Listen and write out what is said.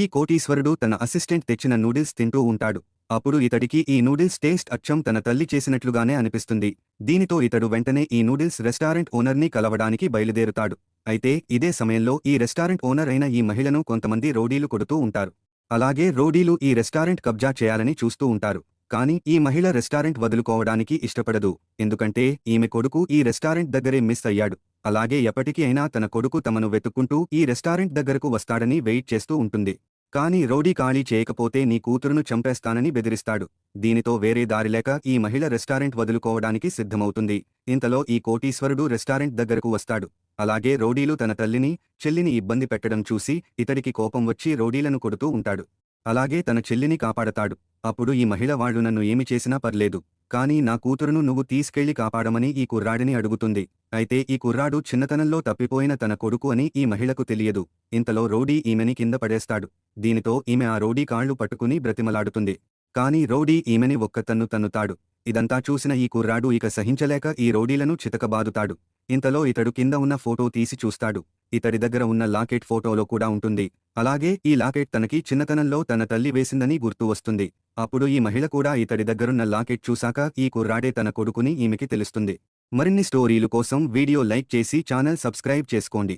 ఈ కోటీశ్వరుడు తన అసిస్టెంట్ తెచ్చిన నూడిల్స్ తింటూ ఉంటాడు. అప్పుడు ఇతడికి ఈ నూడిల్స్ టేస్ట్ అచ్చం తన తల్లి చేసినట్లుగానే అనిపిస్తుంది. దీనితో ఇతడు వెంటనే ఈ నూడిల్స్ రెస్టారెంట్ ఓనర్ని కలవడానికి బయలుదేరుతాడు. అయితే ఇదే సమయంలో ఈ రెస్టారెంట్ ఓనర్ అయిన ఈ మహిళను కొంతమంది రోడీలు కొడుతూ ఉంటారు. అలాగే రోడీలు ఈ రెస్టారెంట్ కబ్జా చేయాలని చూస్తూ ఉంటారు. కానీ ఈ మహిళ రెస్టారెంట్ వదులుకోవడానికి ఇష్టపడదు. ఎందుకంటే ఈమె కొడుకు ఈ రెస్టారెంట్ దగ్గరే మిస్ అయ్యాడు. అలాగే ఎప్పటికీ అయినా తన కొడుకు తమను వెతుక్కుంటూ ఈ రెస్టారెంట్ దగ్గరకు వస్తాడని వెయిట్ చేస్తూ ఉంటుంది. కానీ రోడీ ఖాళీ చేయకపోతే నీ కూతురును చంపేస్తానని బెదిరిస్తాడు. దీనితో వేరే దారిలేక ఈ మహిళ రెస్టారెంట్ వదులుకోవడానికి సిద్ధమవుతుంది. ఇంతలో ఈ కోటీశ్వరుడు రెస్టారెంట్ దగ్గరకు వస్తాడు. అలాగే రోడీలు తన తల్లిని చెల్లిని ఇబ్బంది పెట్టడం చూసి ఇతడికి కోపం వచ్చి రోడీలను కొడుతూ ఉంటాడు. అలాగే తన చెల్లిని కాపాడతాడు. అప్పుడు ఈ మహిళ వాళ్ళు నన్ను ఏమి చేసినా పర్లేదు. కానీ నా కూతురును నువ్వు తీసుకెళ్ళి కాపాడమని ఈ కుర్రాడిని అడుగుతుంది. అయితే ఈ కుర్రాడు చిన్నతనంలో తప్పిపోయిన తన కొడుకు అని ఈ మహిళకు తెలియదు. ఇంతలో రోడీ ఈమెని కింద పడేస్తాడు. దీనితో ఈమె ఆ రోడీ కాళ్ళు పట్టుకుని బ్రతిమలాడుతుంది. కానీ రోడీ ఈమెని ఒక్క తన్ను తన్నుతాడు. ఇదంతా చూసిన ఈ కుర్రాడు ఇక సహించలేక ఈ రోడీలను చితకబాదుతాడు. ఇంతలో ఇతడు కింద ఉన్న ఫోటో తీసి చూస్తాడు. ఇతడి దగ్గర ఉన్న లాకెట్ ఫోటోలో కూడా ఉంటుంది. అలాగే ఈ లాకెట్ తనకి చిన్నతనంలో తన తల్లి వేసిందని గుర్తు వస్తుంది. అప్పుడు ఈ మహిళ కూడా ఇతడి దగ్గరున్న లాకెట్ చూశాక ఈ కుర్రాడే తన కొడుకుని ఈమెకి తెలుస్తుంది. మరిన్ని స్టోరీలు కోసం వీడియో లైక్ చేసి ఛానల్ సబ్స్క్రైబ్ చేసుకోండి.